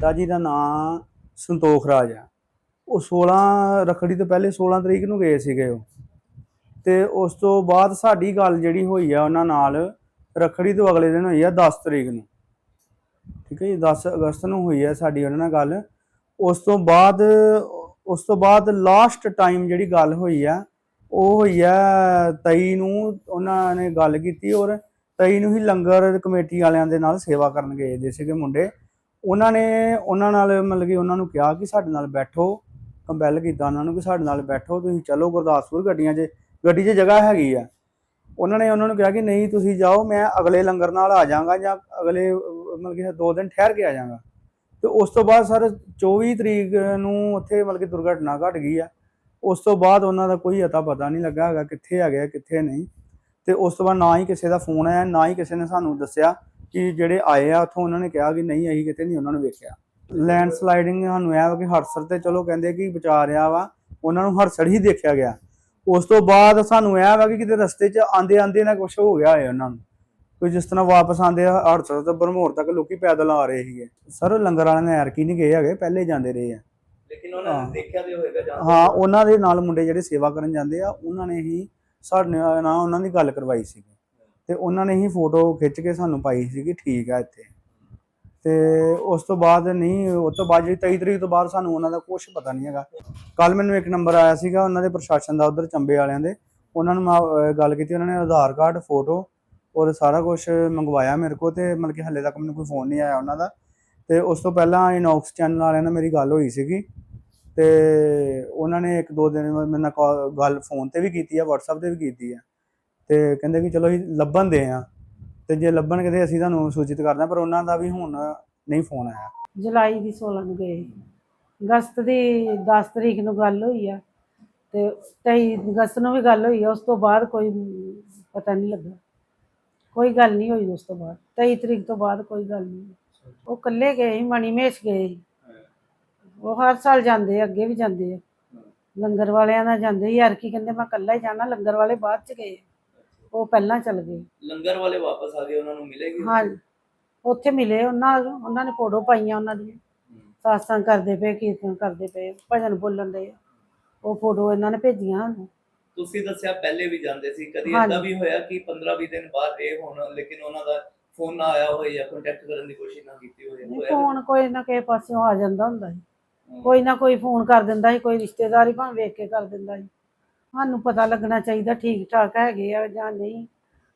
ਪਿਤਾ ਜੀ ਦਾ ਨਾਂ ਸੰਤੋਖ ਰਾਜ ਆ ਉਹ 16 ਰਖੜੀ ਤੋਂ ਪਹਿਲੇ 16 ਤਰੀਕ ਨੂੰ ਗਏ ਸੀਗੇ ਉਹ। ਤੇ ਉਸ ਤੋਂ ਬਾਅਦ ਸਾਡੀ ਗੱਲ ਜਿਹੜੀ ਹੋਈ ਆ ਉਹਨਾਂ ਨਾਲ, ਰਖੜੀ ਤੋਂ ਅਗਲੇ ਦਿਨ ਹੋਈ ਆ 10 ਤਰੀਕ ਨੂੰ। ਠੀਕ ਹੈ ਜੀ 10 ਅਗਸਤ ਨੂੰ ਹੋਈ ਆ ਸਾਡੀ ਉਹਨਾਂ ਨਾਲ ਗੱਲ। ਉਸ ਤੋਂ ਬਾਅਦ, ਉਸ ਤੋਂ ਬਾਅਦ ਲਾਸਟ ਟਾਈਮ ਜਿਹੜੀ ਗੱਲ ਹੋਈ ਆ, ਉਹ ਹੋਈ ਆ 23 ਨੂੰ ਉਹਨਾਂ ਨੇ ਗੱਲ ਕੀਤੀ ਔਰ 23 ਨੂੰ ਹੀ ਲੰਗਰ ਕਮੇਟੀ ਵਾਲਿਆਂ ਦੇ ਨਾਲ ਸੇਵਾ ਕਰਨ ਗਏ ਦੇ ਸੀਗੇ ਮੁੰਡੇ। ਉਹਨਾਂ ਨੇ ਉਹਨਾਂ ਨਾਲ ਮਤਲਬ ਕਿ ਉਹਨਾਂ ਨੂੰ ਕਿਹਾ ਕਿ ਸਾਡੇ ਨਾਲ ਬੈਠੋ ਕੰਪੈਲ ਕੀਤਾ ਉਹਨਾਂ ਨੂੰ ਕਿ ਸਾਡੇ ਨਾਲ ਬੈਠੋ ਤੁਸੀਂ ਚਲੋ ਗੁਰਦਾਸਪੁਰ ਗੱਡੀਆਂ 'ਚ ਗੱਡੀ 'ਚ ਜਗ੍ਹਾ ਹੈਗੀ ਆ। ਉਹਨਾਂ ਨੇ ਉਹਨਾਂ ਨੂੰ ਕਿਹਾ ਕਿ ਨਹੀਂ ਤੁਸੀਂ ਜਾਓ ਮੈਂ ਅਗਲੇ ਲੰਗਰ ਨਾਲ ਆ ਜਾਵਾਂਗਾ ਜਾਂ ਅਗਲੇ ਮਤਲਬ ਕਿ ਦੋ ਦਿਨ ਠਹਿਰ ਕੇ ਆ ਜਾਵਾਂਗਾ। ਤੇ ਉਸ ਤੋਂ ਬਾਅਦ ਸਰ 24 ਤਰੀਕ ਨੂੰ ਉੱਥੇ ਮਤਲਬ ਕਿ ਦੁਰਘਟਨਾ ਘਟ ਗਈ ਆ। ਉਸ ਤੋਂ ਬਾਅਦ ਉਹਨਾਂ ਦਾ ਕੋਈ ਅਤਾ ਪਤਾ ਨਹੀਂ ਲੱਗਾ ਹੈਗਾ ਕਿੱਥੇ ਹੈਗੇ ਆ, ਕਿੱਥੇ ਨਹੀਂ। ਤੇ ਉਸ ਤੋਂ ਬਾਅਦ ਨਾ ਹੀ ਕਿਸੇ ਦਾ ਫੋਨ ਆਇਆ ਨਾ ਹੀ ਕਿਸੇ ਨੇ ਸਾਨੂੰ ਦੱਸਿਆ। ਕਿ ਜਿਹੜੇ ਆਏ ਆ ਉੱਥੋਂ ਉਹਨਾਂ ਨੇ ਕਿਹਾ ਕਿ ਨਹੀਂ ਅਸੀਂ ਕਿਤੇ ਨਹੀਂ ਉਹਨਾਂ ਨੂੰ ਵੇਖਿਆ। ਲੈਂਡ ਸਲਾਈਡਿੰਗ ਸਾਨੂੰ ਵਾ ਕਿ ਹੜਸਰ ਤੇ ਚਲੋ ਕਹਿੰਦੇ ਕਿ ਬਚਾ ਰਿਹਾ ਵਾ ਉਹਨਾਂ ਨੂੰ ਹੜਸਰ ਹੀ ਦੇਖਿਆ ਗਿਆ। ਉਸ ਤੋਂ ਬਾਅਦ ਸਾਨੂੰ ਇਹ ਵਾ ਕਿ ਕਿਤੇ ਰਸਤੇ 'ਚ ਆਂਦੇ ਆਂਦੇ ਨਾ ਕੁਝ ਹੋ ਗਿਆ ਹੈ ਉਹਨਾਂ ਨੂੰ। ਕੋਈ ਜਿਸ ਤਰ੍ਹਾਂ ਵਾਪਸ ਆਂਦੇ ਹੜਸਰ ਤੋਂ ਬਰਮੋਰ ਤੱਕ ਲੋਕੀ ਪੈਦਲ ਆ ਰਹੇ ਸੀਗੇ। ਸਰ ਲੰਗਰ ਵਾਲਿਆਂ ਨੇ ਐਰਕੀ ਨਹੀਂ ਗਏ ਹੈਗੇ ਪਹਿਲੇ ਜਾਂਦੇ ਰਹੇ ਆ। ਲੇਕਿਨ ਉਹਨਾਂ। ਨੇ ਦੇਖਿਆ ਤੇ ਹੋਏਗਾ ਜਾਂ ਹਾਂ ਉਹਨਾਂ ਦੇ ਨਾਲ ਮੁੰਡੇ ਜਿਹੜੇ ਸੇਵਾ ਕਰਨ ਜਾਂਦੇ ਆ ਉਹਨਾਂ ਨੇ ਹੀ ਸਾਡੇ ਨਾਲ ਉਹਨਾਂ ਦੀ ਗੱਲ ਕਰਵਾਈ ਸੀ ਤੇ ਉਹਨਾਂ ਨੇ ਹੀ ਫੋਟੋ ਖਿੱਚ ਕੇ ਸਾਨੂੰ ਪਾਈ ਸੀ ਕਿ ਠੀਕ ਆ ਇੱਥੇ। ਤੇ ਉਸ ਤੋਂ ਬਾਅਦ ਨਹੀਂ, ਉਸ ਤੋਂ ਬਾਅਦ ਜਿਹੜੀ 23 ਤਰੀਕ ਤੋਂ ਬਾਅਦ ਸਾਨੂੰ ਉਹਨਾਂ ਦਾ ਕੁਝ ਪਤਾ ਨਹੀਂ ਹੈਗਾ। ਕੱਲ ਮੈਨੂੰ ਇੱਕ ਨੰਬਰ ਆਇਆ ਸੀਗਾ ਉਹਨਾਂ ਦੇ ਪ੍ਰਸ਼ਾਸਨ ਦਾ ਉਧਰ ਚੰਬੇ ਵਾਲਿਆਂ ਦੇ। ਉਹਨਾਂ ਨੂੰ ਮੈਂ ਗੱਲ ਕੀਤੀ, ਉਹਨਾਂ ਨੇ ਆਧਾਰ ਕਾਰਡ ਫੋਟੋ ਔਰ ਸਾਰਾ ਕੁਝ ਮੰਗਵਾਇਆ ਮੇਰੇ ਕੋਲ ਤੇ ਮਤਲਬ ਕਿ ਹੱਲੇ ਤੱਕ ਮੈਨੂੰ ਕੋਈ ਫੋਨ ਨਹੀਂ ਆਇਆ ਉਹਨਾਂ ਦਾ। ਤੇ ਉਸ ਤੋਂ ਪਹਿਲਾਂ ਇਨੌਕਸ ਚੈਨਲ ਵਾਲਿਆਂ ਨਾਲ ਮੇਰੀ ਗੱਲ ਹੋਈ ਸੀਗੀ। ਤੇ ਉਹਨਾਂ ਨੇ ਇੱਕ ਦੋ ਦਿਨ ਮੇਰੇ ਨਾਲ call- ਗੱਲ ਫੋਨ ਤੇ ਵੀ ਕੀਤੀ ਆ, WhatsApp ਤੇ ਵੀ ਕੀਤੀ ਆ। ਤੇ ਕਹਿੰਦੇ ਕਿ ਚਲੋ ਅਸੀਂ ਲੱਭਣ ਦੇ ਆ ਤੇ ਜੇ ਲੱਭਣਗੇ ਤੇ ਅਸੀਂ ਤੁਹਾਨੂੰ ਸੂਚਿਤ ਕਰਦੇ ਹਾਂ ਪਰ ਉਹਨਾਂ ਦਾ ਵੀ ਹੁਣ ਨਹੀਂ ਫੋਨ ਆਇਆ। ਜੁਲਾਈ ਦੀ 16 ਨੂੰ ਗਏ ਅਗਸਤ ਦੀ 10 ਤਰੀਕ ਨੂੰ ਗੱਲ ਹੋਈ ਆ ਤੇ 23 ਅਗਸਤ ਨੂੰ ਵੀ ਗੱਲ ਹੋਈ ਆ, ਉਸ ਤੋਂ ਬਾਅਦ ਕੋਈ ਪਤਾ ਨਹੀਂ ਲੱਗਾ। ਕੋਈ ਗੱਲ ਨਹੀਂ ਹੋਈ ਉਸ ਤੋਂ ਬਾਅਦ। 23 ਤਰੀਕ ਤੋਂ ਬਾਅਦ ਕੋਈ ਗੱਲ ਨਹੀਂ ਉਹ ਇਕੱਲੇ ਗਏ ਸੀ ਮਣੀਮੇਸ਼ ਗਏ ਸੀ। ਉਹ ਹਰ ਸਾਲ ਜਾਂਦੇ ਆ, ਅੱਗੇ ਵੀ ਜਾਂਦੇ ਆ। ਲੰਗਰ ਵਾਲਿਆਂ ਨਾਲ ਜਾਂਦੇ ਯਾਰ ਕੀ ਕਹਿੰਦੇ, ਮੈਂ ਇਕੱਲਾ ਹੀ ਜਾਣਾ, ਲੰਗਰ ਵਾਲੇ ਬਾਅਦ ਚ ਗਏ। ਉਹ ਪਹਿਲਾਂ ਚੱਲ ਗਏ। ਲੰਗਰ ਵਾਲੇ ਵਾਪਸ ਆ ਗਏ ਉਹਨਾਂ ਨੂੰ ਮਿਲੇਗੀ ਹਾਂ ਉੱਥੇ ਮਿਲੇ ਉਹਨਾਂ ਉਹਨਾਂ ਨੇ ਫੋਟੋ ਪਾਈਆਂ ਉਹਨਾਂ ਦੀਆਂ। ਸਾਸਾਂ ਕਰਦੇ ਪਏ ਕੀਰਤਨ ਕਰਦੇ ਪਏ ਭਜਨ ਬੋਲਣ ਦੇ। ਉਹ ਫੋਟੋ ਇਹਨਾਂ ਨੇ ਭੇਜੀਆਂ ਸਾਨੂੰ। ਤੁਸੀਂ ਦੱਸਿਆ ਪਹਿਲੇ ਵੀ ਜਾਂਦੇ ਸੀ ਕਦੀ। ਇਦਾਂ ਵੀ ਹੋਇਆ ਕਿ 15 20 ਦਿਨ ਬਾਅਦ ਰਹੇ ਹੋਣ ਲੇਕਿਨ ਉਹਨਾਂ ਦਾ ਫੋਨ ਨਾ ਆਇਆ ਹੋਵੇ ਜਾਂ ਕੰਟੈਕਟ ਕਰਨ ਦੀ ਕੋਸ਼ਿਸ਼ ਨਾ ਕੀਤੀ ਹੋਵੇ ਫੋਨ ਕੋਈ ਨਾ ਕਿਸੇ ਪਾਸਿਓਂ ਆ ਜਾਂਦਾ ਹੁੰਦਾ ਸੀ। ਕੋਈ ਨਾ ਕੋਈ ਫੋਨ ਕਰ ਦਿੰਦਾ ਸੀ ਕੋਈ ਰਿਸ਼ਤੇਦਾਰ ਹੀ ਭਾਵੇਂ ਵੇਖ ਕੇ ਕਰ ਦਿੰਦਾ ਸੀ। ਸਾਨੂੰ ਪਤਾ ਲੱਗਣਾ ਚਾਹੀਦਾ ਠੀਕ ਠਾਕ ਹੈਗੇ ਆ ਜਾਂ ਨਹੀਂ।